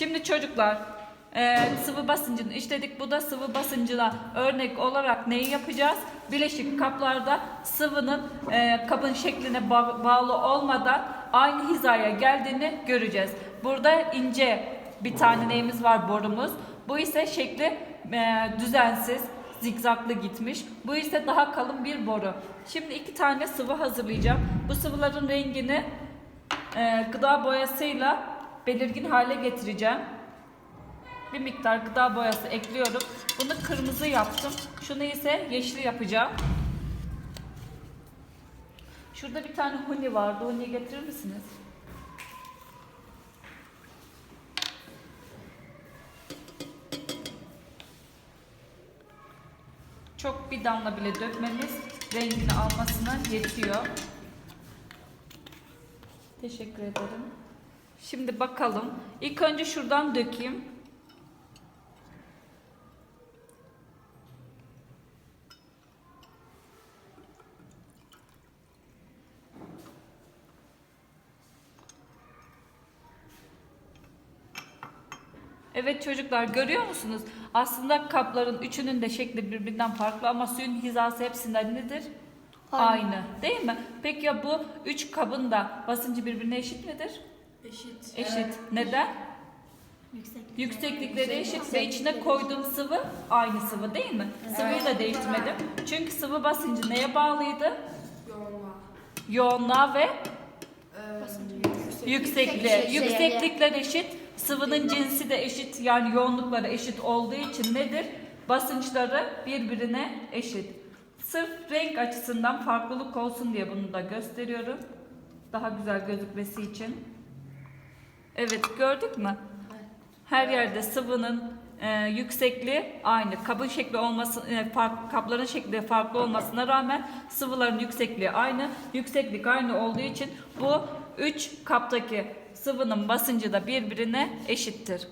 Şimdi çocuklar e, sıvı basıncını işledik. Bu da sıvı basıncına örnek olarak neyi yapacağız? Bileşik kaplarda sıvının e, kabın şekline ba- bağlı olmadan aynı hizaya geldiğini göreceğiz. Burada ince bir tane neyimiz var borumuz. Bu ise şekli e, düzensiz, zigzaglı gitmiş. Bu ise daha kalın bir boru. Şimdi iki tane sıvı hazırlayacağım. Bu sıvıların rengini e, gıda boyasıyla belirgin hale getireceğim. Bir miktar gıda boyası ekliyorum. Bunu kırmızı yaptım. Şunu ise yeşil yapacağım. Şurada bir tane huni vardı. Huni'yi getirir misiniz? Çok bir damla bile dökmemiz rengini almasına yetiyor. Teşekkür ederim. Şimdi bakalım. İlk önce şuradan dökeyim. Evet çocuklar görüyor musunuz? Aslında kapların üçünün de şekli birbirinden farklı ama suyun hizası hepsinden nedir? Aynı. Aynı. Değil mi? Peki ya bu üç kabın da basıncı birbirine eşit midir? Eşit. Eşit. Neden? Yüksek. Yükseklikleri eşit ve içine koyduğum sıvı aynı sıvı değil mi? Sıvıyı da değiştirmedim. Çünkü sıvı basıncı neye bağlıydı? Yoğunluğa. Yoğunluğa ve yüksekliğe. Yüksek- Yükseklikler eşit. Sıvının cinsi de eşit yani yoğunlukları eşit olduğu için nedir? Basınçları birbirine eşit. Sırf renk açısından farklılık olsun diye bunu da gösteriyorum. Daha güzel gözükmesi için. Evet gördük mü? Her yerde sıvının e, yüksekliği aynı. Kabın şekli olması, e, fark, kapların şekli farklı olmasına rağmen sıvıların yüksekliği aynı. Yükseklik aynı olduğu için bu üç kaptaki sıvının basıncı da birbirine eşittir.